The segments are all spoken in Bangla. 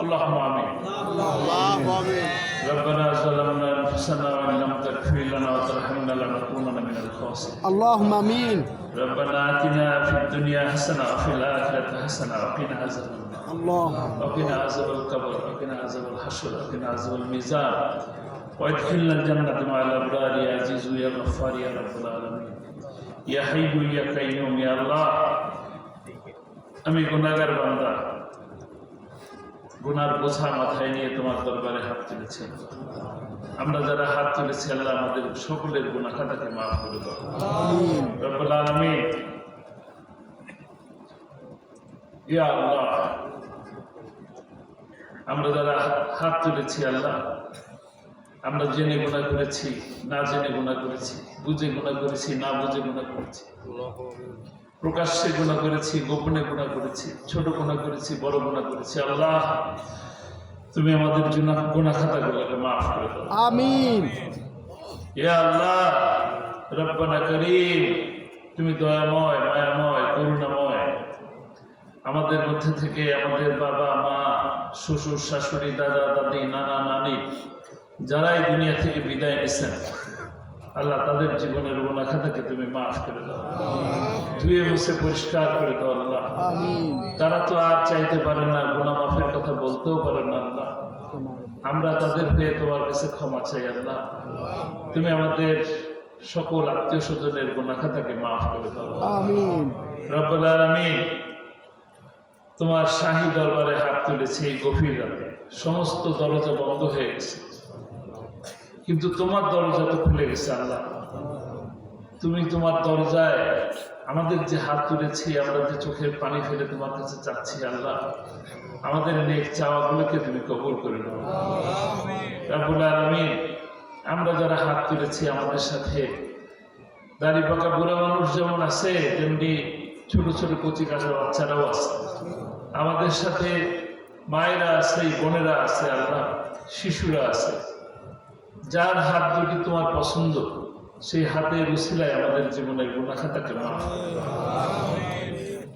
اللهم امين ربنا ظلمنا انفسنا وان لم تغفر لنا وترحمنا لنكونن من الخاسرين اللهم امين ربنا اتنا في الدنيا حسنه وفي الاخره حسنه وقنا عذاب النار الله وقنا عذاب القبر وقنا عذاب الحشر وقنا عذاب الميزان وادخلنا الجنة مع الأبرار يا عزيز يا غفار يا رب العالمين يا حي يا قيوم يا الله আমি গুনাগার বান্দা গুনার বোঝা মাথায় নিয়ে তোমার দরবারে হাত তুলেছি আমরা যারা হাত তুলেছি আল্লাহ আমাদের সকলের গুনাহ খাতাকে মাফ করে দাও। রব্বুল ইয়া আল্লাহ। আমরা যারা হাত তুলেছি আল্লাহ আমরা জেনে গুণা করেছি না জেনে গুণা করেছি বুঝে গুণা করেছি না বুঝে গুণা করেছি। প্রকাশ্যে গুণা করেছি গোপনে গুণা করেছি ছোট গুণা করেছি বড় গুণা করেছি। আল্লাহ তুমি আমাদের জন্য গুণা খাতা গুলাকে মাফ করে দাও। আমিন। ইয়া আল্লাহ রব্বানা করিম তুমি দয়াময় মায়াময় করুণাময়। আমাদের মধ্যে থেকে আমাদের বাবা মা শ্বশুর শাশুড়ি দাদা দাদি নানা নানি যারাই দুনিয়া থেকে বিদায় নিছেন আল্লাহ তাদের জীবনের গুণাখাতাকে তুমি মাফ করে দাও। ধুয়ে মুছে পরিষ্কার করে দাও আল্লাহ। তারা তো আর চাইতে পারে না গুণা মাফের কথা বলতেও পারে না আল্লাহ। আমরা তাদের পেয়ে তোমার কাছে ক্ষমা চাই আল্লাহ। তুমি আমাদের সকল আত্মীয় স্বজনের গুণাখাতাকে মাফ করে দাও। রব্বুল আলামিন তোমার শাহী দরবারে হাত তুলেছে এই গভীর রাতে। সমস্ত দরজা বন্ধ হয়ে গেছে। কিন্তু তোমার দরজা তো খুলে গেছে আল্লাহ। তুমি তোমার দরজায় আমাদের যে হাত তুলেছি, আমরা যে চোখের পানি ফেলে তোমার কাছে চাচ্ছি, আল্লাহ, আমাদের নেক চাওয়াগুলোকে তুমি কবুল করে নাও। আলামিন, আমরা যারা হাত তুলেছি আমাদের সাথে, দাড়ি পাকা বুড়া মানুষ যেমন আছে, তেমনি ছোট ছোট কচি কাঁচা বাচ্চারাও আছে। আমাদের সাথে মায়েরা আছে, বোনেরা আছে, আল্লাহ, শিশুরা আছে। যার হাত দুটি তোমার পছন্দ সেই হাতের উসিলায় আমাদের জীবনের করে দাও।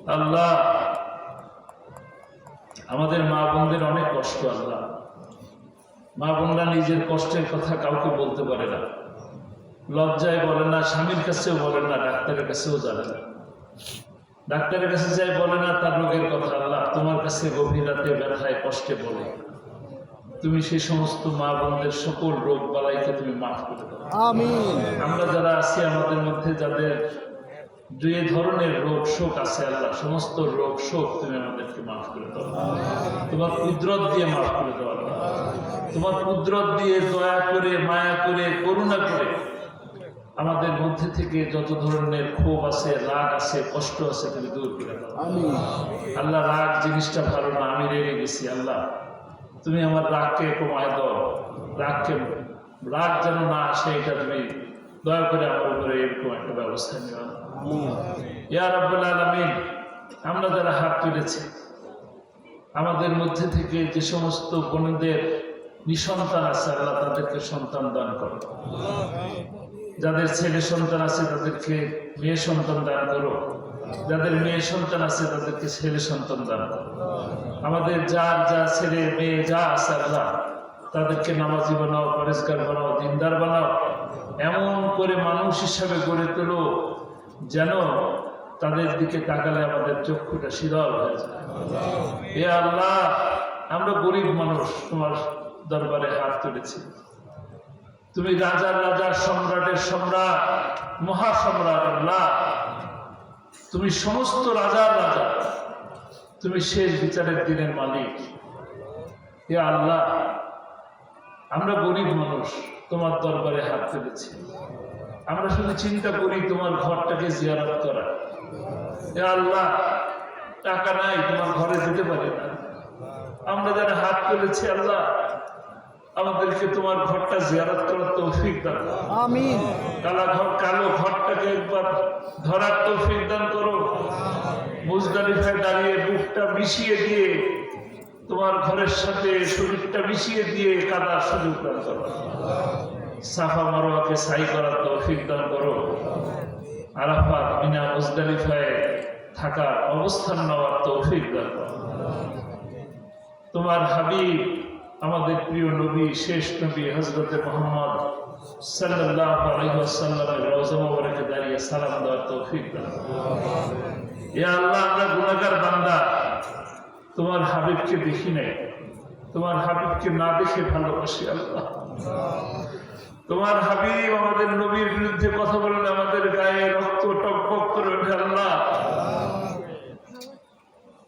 আল্লাহ, আমাদের মা বোনদের অনেক কষ্ট, আল্লাহ। মা বোনরা নিজের কষ্টের কথা কাউকে বলতে পারে না। লজ্জায় বলে না, স্বামীর কাছেও বলে না, ডাক্তারের কাছেও জানে না। ডাক্তারের কাছে যাই বলে না, তার রোগের কথা আল্লাহ তোমার কাছে গভীর রাতে ব্যথায়, কষ্টে বলে। তুমি সেই সমস্ত মা বোনদের সকল রোগ বালাইকে তুমি মাফ করে দাও। আমিন। আমরা যারা আছি আমাদের মধ্যে যাদের দুই ধরনের রোগ শোক আছে আল্লাহ সমস্ত রোগ শোক তুমি আমাদেরকে মাফ করে দাও। তোমার কুদরত দিয়ে মাফ করে দাও আল্লাহ। তোমার কুদরত দিয়ে দয়া করে মায়া করে করুণা করে আমাদের মধ্যে থেকে যত ধরনের ক্ষোভ আছে রাগ আছে কষ্ট আছে তুমি দূর করে দাও। আল্লাহ রাগ জিনিসটা ভালো না আমি রেগে গেছি আল্লাহ। তুমি আমার রাগকে কমায় দাও। রাগকে, রাগ যেন না আসে, এটা তুমি দয়া করে আমার উপরে এরকম একটা ব্যবস্থা নিও। ইয়া আলামিন, আমরা যারা হাত তুলেছি, আমাদের মধ্যে থেকে যে সমস্ত বোনদের নিঃসন্তান আছে, আল্লাহ তাদেরকে সন্তান দান করো। যাদের ছেলে সন্তান আছে, তাদেরকে মেয়ে সন্তান দান করো। যাদের মেয়ে সন্তান আছে, তাদেরকে ছেলে সন্তান দান আমাদের যার যা ছেলে, মেয়ে যা আছে আল্লাহ, তাদেরকে নামাজি বানাও পরিষ্কার বানাও, দিনদার বানাও। এমন করে মানুষ হিসাবে গড়ে তোলো, যেন তাদের দিকে তাকালে আমাদের চক্ষুটা শীতল হয়ে যায়। এ আল্লাহ, আমরা গরিব মানুষ, তোমার দরবারে হাত তুলেছি। তুমি রাজার রাজা সম্রাটের সম্রাট, মহাসম্রাট আল্লাহ। তুমি সমস্ত রাজার রাজা। তুমি শেষ বিচারের দিনের মালিক। হে আল্লাহ, আমরা গরিব মানুষ, তোমার দরবারে হাত তুলেছি। আমরা শুধু চিন্তা করি তোমার ঘরটাকে জিয়ারত করা। হে আল্লাহ, টাকা নাই, তোমার ঘরে যেতে পারি না। আমরা যারা হাত তুলেছি, আল্লাহ আমাদেরকে তোমার ঘরটা জিয়ারত করার তৌফিক দান। আমিন। কালা ঘর কালো ঘরটাকে একবার ধরার তৌফিক দান করো। মুজদালিফায় দাঁড়িয়ে বুকটা মিশিয়ে দিয়ে তোমার ঘরের সাথে শরীরটা মিশিয়ে দিয়ে কাদার সুযোগ দান করো। সাফা মারোয়াকে সাই করার তৌফিক দান করো। আরাফাত মিনা মুজদালিফায় থাকার অবস্থান নেওয়ার তৌফিক দান করো। তোমার হাবিব আমাদের প্রিয় নবী, শেষ নবী হজরত মোহাম্মদ তোমার না দেখে ভালোবাসি আল্লাহ। তোমার হাবিব আমাদের নবীর বিরুদ্ধে কথা বললে আমাদের গায়ে রক্ত টকবক করে আল্লাহ।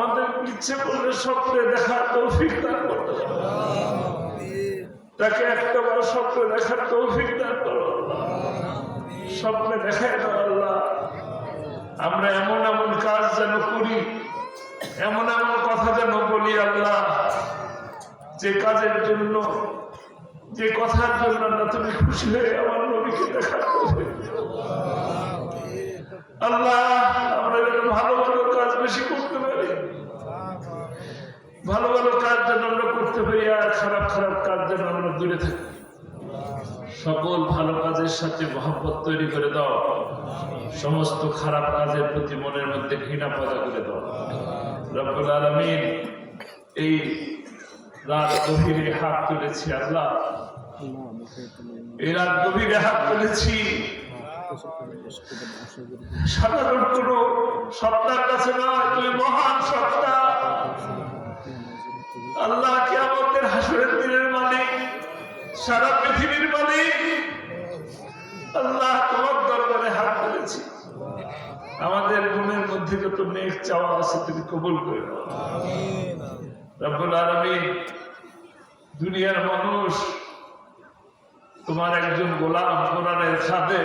আমাদের ইচ্ছে করলে স্বপ্নে দেখার তৌফিক দান করতে তাকে একটা বার স্বপ্নে দেখার তৌফিক দান করো। স্বপ্নে দেখায় দাও আল্লাহ। আমরা এমন এমন কাজ যেন করি, এমন এমন কথা যেন বলি আল্লাহ। যে কাজের জন্য, যে কথার জন্য না তুমি খুশি হয়ে আমার নবীকে দেখা আল্লাহ আমরা যেন ভালো ভালো কাজ বেশি করতে পারি ভালো ভালো কাজ যেন আমরা করতে পারি আর খারাপ খারাপ কাজ যেন আমরা দূরে থাকি। সকল ভালো কাজের সাথে মহব্বত তৈরি করে দাও। সমস্ত খারাপ কাজের প্রতি মনের মধ্যে ঘৃণা পয়দা করে দাও। রব্বুল আলমিন এই রাত গভীরে হাত তুলেছি আল্লাহ। এই রাত গভীরে হাত তুলেছি। সাধারণ কোন সত্তার কাছে নয়, তুমি মহান সত্তা। আল্লাহ কে আমাদের হাসরের দিনের মালিক, সারা পৃথিবীর মালিক। আল্লাহ তোমার দরবারে হাত তুলেছি। আমাদের মনের মধ্যে যত নেক চাওয়া আছে, তুমি কবুল করে রব্বুল আলামিন, দুনিয়ার মানুষ, তোমার একজন গোলাম কোরআনের খাদে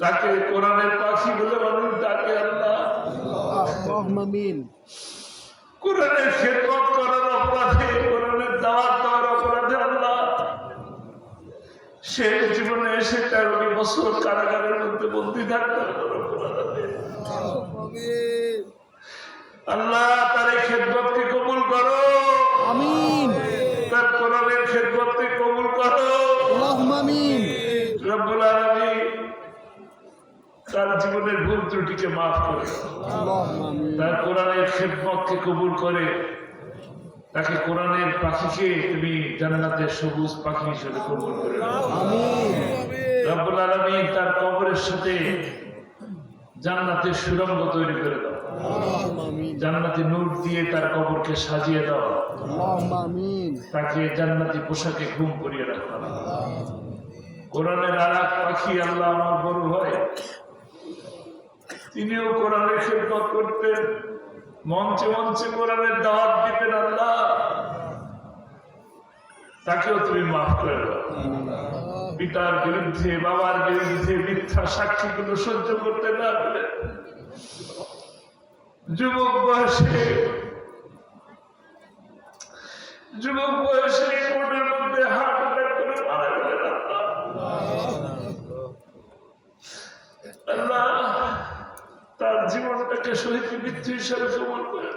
তাকে কোরআনের পাখি বলে মানুষ ডাকে আল্লাহ। করে আল্লাহ। জীবনে এসে তেরোটি বছর কারাগারের মধ্যে বন্দি আল্লাহ তার এই খেদমতকে কবুল করো। আমিন। তার কোরআনের করো। আল্লাহুম্মা আমিন। রব্বুল তার জীবনের ভুল ত্রুটিকে মাফ করে তার কোরআনের খেদমতকে কবুল করে তাকে কোরআনের পাখিকে তুমি জান্নাতের সবুজ পাখি হিসেবে কবুল করে রব্বুল আলমী তার কবরের সাথে জান্নাতের সুরঙ্গ তৈরি করে দাও। জান্নাতি নূর দিয়ে তার কবরকে সাজিয়ে দাও। তাকে জান্নাতি পোশাকে ঘুম করিয়ে রাখো। কোরআনের আর পাখি আল্লাহ আমার বড় হয় তিনিও কোরআনের খেদমত করতেন। মঞ্চে মঞ্চে কোরআনের দাওয়াত দিতেন আল্লাহ। তাকেও তুমি মাফ করে পিতার বিরুদ্ধে, বাবার বিরুদ্ধে মিথ্যা সাক্ষীগুলো সহ্য করতে না যুবক বয়সে যুবক বয়সে কোর্টের মধ্যে হার্ট অ্যাটাক করে মারা গেলেন আল্লাহ আল্লাহ তার তাকে শহীদ মৃত্যু হিসাবে কবল করে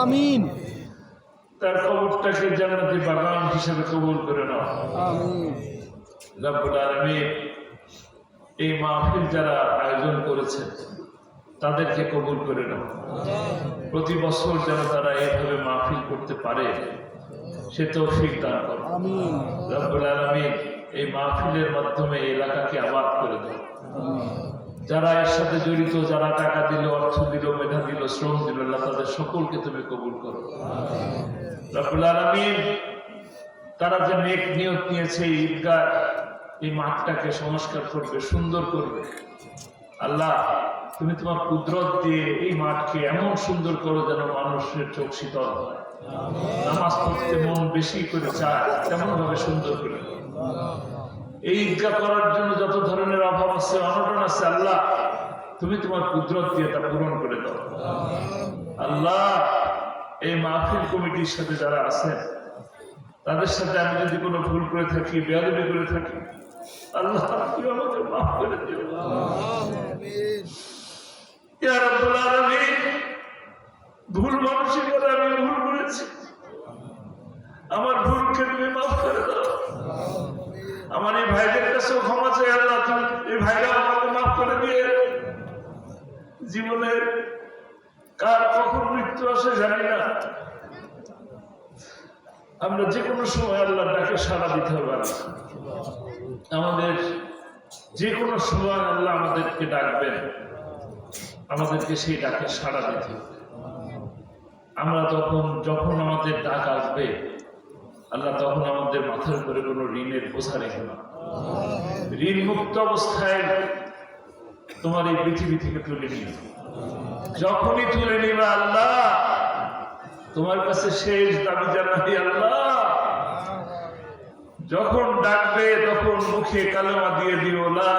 আমিন। তার কবরটাকে জান্নাতি বাগান হিসাবে কবল করে নাও। আমিন। রব্বুল আলামিন এই মাহফিল যারা আয়োজন করেছেন তাদেরকে কবুল করে নাও। প্রতি বছর যেন তারা এইভাবে মাহফিল করতে পারে সে তৌফিক দান করো। রব্বুল আলামিন এই মাহফিলের মাধ্যমে এলাকাকে আবাদ করে দাও। যারা এর সাথে জড়িত, যারা টাকা দিল, অর্থ দিল, মেধা দিল, শ্রম দিল, আল্লাহ তাদের সকলকে তুমি কবুল করো। তারা যে নেক নিয়ত নিয়েছে এই ঈদগাহ, এই মাঠটাকে সংস্কার করবে, সুন্দর করবে। আল্লাহ, তুমি তোমার কুদরত দিয়ে এই মাঠকে এমন সুন্দর করো যেন মানুষের চোখ শীতল নামাজ পড়তে মন বেশি করে চায় তেমন ভাবে সুন্দর করে। এই করার জন্য যত ধরনের অভাব আছে, অনটন আছে, আল্লাহ, তুমি তোমার কুদরত দিয়ে তা পূরণ করে দাও। আল্লাহ, এই মাহফিল কমিটির সাথে যারা আছেন, তাদের সাথে আমি যদি কোনো ভুল করে থাকি, বেয়াদবি করে থাকি, আল্লাহ মাফ করে দিও। ভুল মানুষের করে আমি ভুল করেছি আমার ভুলকে তুমি মাফ করে দাও। আমার এই ভাইদের কাছেও ক্ষমা চাই, আল্লাহ তুমি এই ভাইরা আমাকে মাফ করে দিয়ে জীবনের কার কখন মৃত্যু আসে জানি না আমরা যে কোনো সময় আল্লাহ ডাকে সাড়া দিতে হবে। আমাদের যে কোনো সময় আল্লাহ আমাদেরকে ডাকবেন, আমাদেরকে সেই ডাকে সাড়া দিতে হবে আমরা তখন, যখন আমাদের ডাক আসবে আল্লাহ তখন আমাদের মাথার উপরে কোনো ঋণের বোঝা রেখে না। ঋণ মুক্ত অবস্থায় তোমার এই পৃথিবী থেকে তুলে নিয়ে যখনই তুলে নিবে আল্লাহ, তোমার কাছে শেষ দাবি জানাবি আল্লাহ। যখন ডাকবে তখন মুখে কালেমা দিয়ে দিও, লা